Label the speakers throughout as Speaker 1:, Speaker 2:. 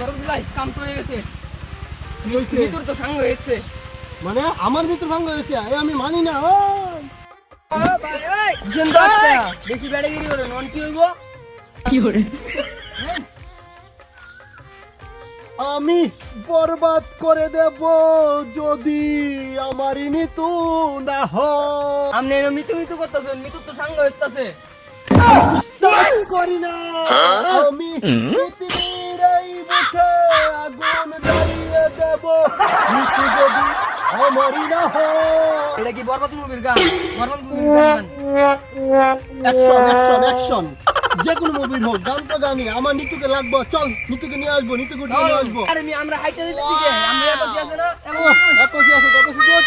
Speaker 1: বরফলাই কাম তো গেছে।
Speaker 2: কি
Speaker 1: তো সাঙ্গ হয়েছে।
Speaker 2: মানে আমার মৃত্যুর ভাঙ্গ হয়েছে আমি মানি না ও।
Speaker 1: দিছেন তো একটা বেশি বেড়াগিরি করে নন কি হইব?
Speaker 2: আমি বরবাদ করে দেব যদি আমার নিতু না হয়।
Speaker 1: মৃত্যু মৃত্যু করতেছেন মৃত্যুর তো সাঙ্গ হইতেছে।
Speaker 2: করি না আমি আমারই না হয়
Speaker 1: এটা কি বরবাদ মুভির গান? বরবাদ মুভির গান?
Speaker 2: অ্যাকশন অ্যাকশন অ্যাকশন যে কোনো মুভির হোক গান তো গানি আমার নিতুকে লাগবো। চল নিতুকে নিয়ে আসব নিতুকে নিয়ে আসব।
Speaker 1: আরে মি আমরা হাইটে দিতে দিকে আমরা এত কি আছে না?
Speaker 2: ও একশি আছে? একশি গুড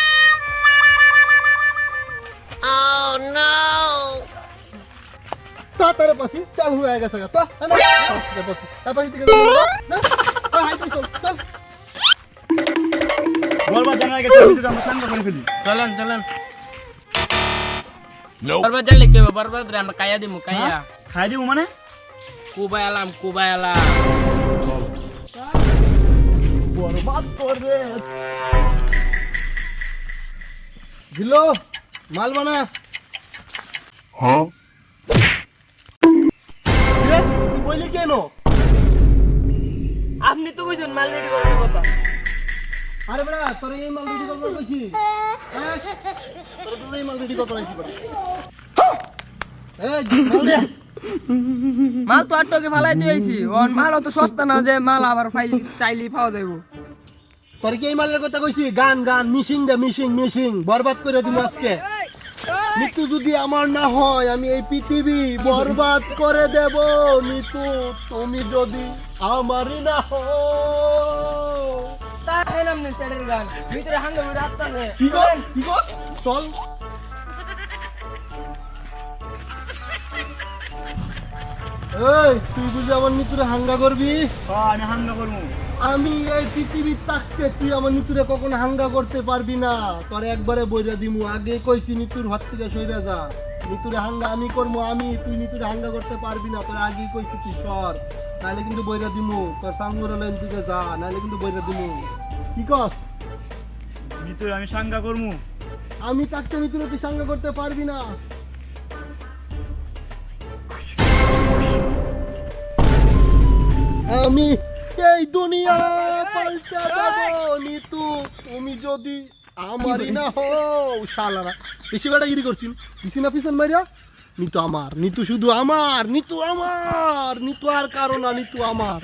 Speaker 2: সাতারে পাশি চাল হয়ে গেছে তো হ্যাঁ না? সাতারে পাশি। তার পাশি থেকে না? না? হাইটে চল, চল।
Speaker 3: আমরা করে ফেলি।
Speaker 1: চলেন চলেন। বরবাদ জানলে কি হবে বরবাদ রে আমরা কাইয়া দিমু কাইয়া
Speaker 3: খাই দিব মানে?
Speaker 1: কুবাই আলাম কুবাই আলাম
Speaker 2: বরবাদ করবে। দিলো মাল বানা। হ্যাঁ? তুই বললি কেন?
Speaker 1: আপনি তো কইছেন মাল রেডি করার কথা
Speaker 2: আরে বড়া তোর এই মাল রেডি করব কইছি? হ্যাঁ? তোর তো এই মাল রেডি করব কইছি বড়া এই মাল দে।
Speaker 1: মাল তো আটকে ফালাই দিয়েছি ওর মাল তো সস্তা না যে মাল আবার ফাইল চাইলি পাওয়া যাইব।
Speaker 2: তোর কি এই মালের কথা কইছি? গান গান মিশিং দে মিশিং মিশিং। বরবাদ করে দিমু আজকে। মৃত্যু যদি আমার না হয় আমি এই পৃথিবী বরবাদ করে দেব। মৃত্যু তুমি যদি আমারই না
Speaker 1: স্যারের গান। ভিতরে
Speaker 2: কি গো কি গো চল। এই তুই বুঝি আমার মৃত্যুরে হাঙ্গা করবি?
Speaker 3: হ্যাঁ আমি হাঙ্গা করব।
Speaker 2: আমি এই পৃথিবীর থাকতে তুই আমার নিতুরে কখনো হাঙ্গা করতে পারবি না। তোর একবারে বইরা দিমু। আগে কইছি নিতুর হাত থেকে সইরা যা। নিতুরে হাঙ্গা আমি করব আমি তুই নিতুরে হাঙ্গা করতে পারবি না তোর আগেই কইছি তুই সর। নাহলে কিন্তু বইরা দিমু তোর সাঙ্গুর লাইন দিকে যা নাহলে কিন্তু বইরা দিমু। কি কস?
Speaker 3: ভিতরে আমি সাঙ্গা করব
Speaker 2: আমি থাকতে নিতুরে তুই সাঙ্গা করতে পারবি না। আমি এই দুনিয়া পাল্টে দেব নিতু তুমি যদি আমারই না হো, শালারা। বেশি বেড়াগিরি করছিস। দিছি না পিছন মারিয়া নিতু আমার, নিতু শুধু আমার, নিতু আমার, নিতু আর কারও না, নিতু আমার।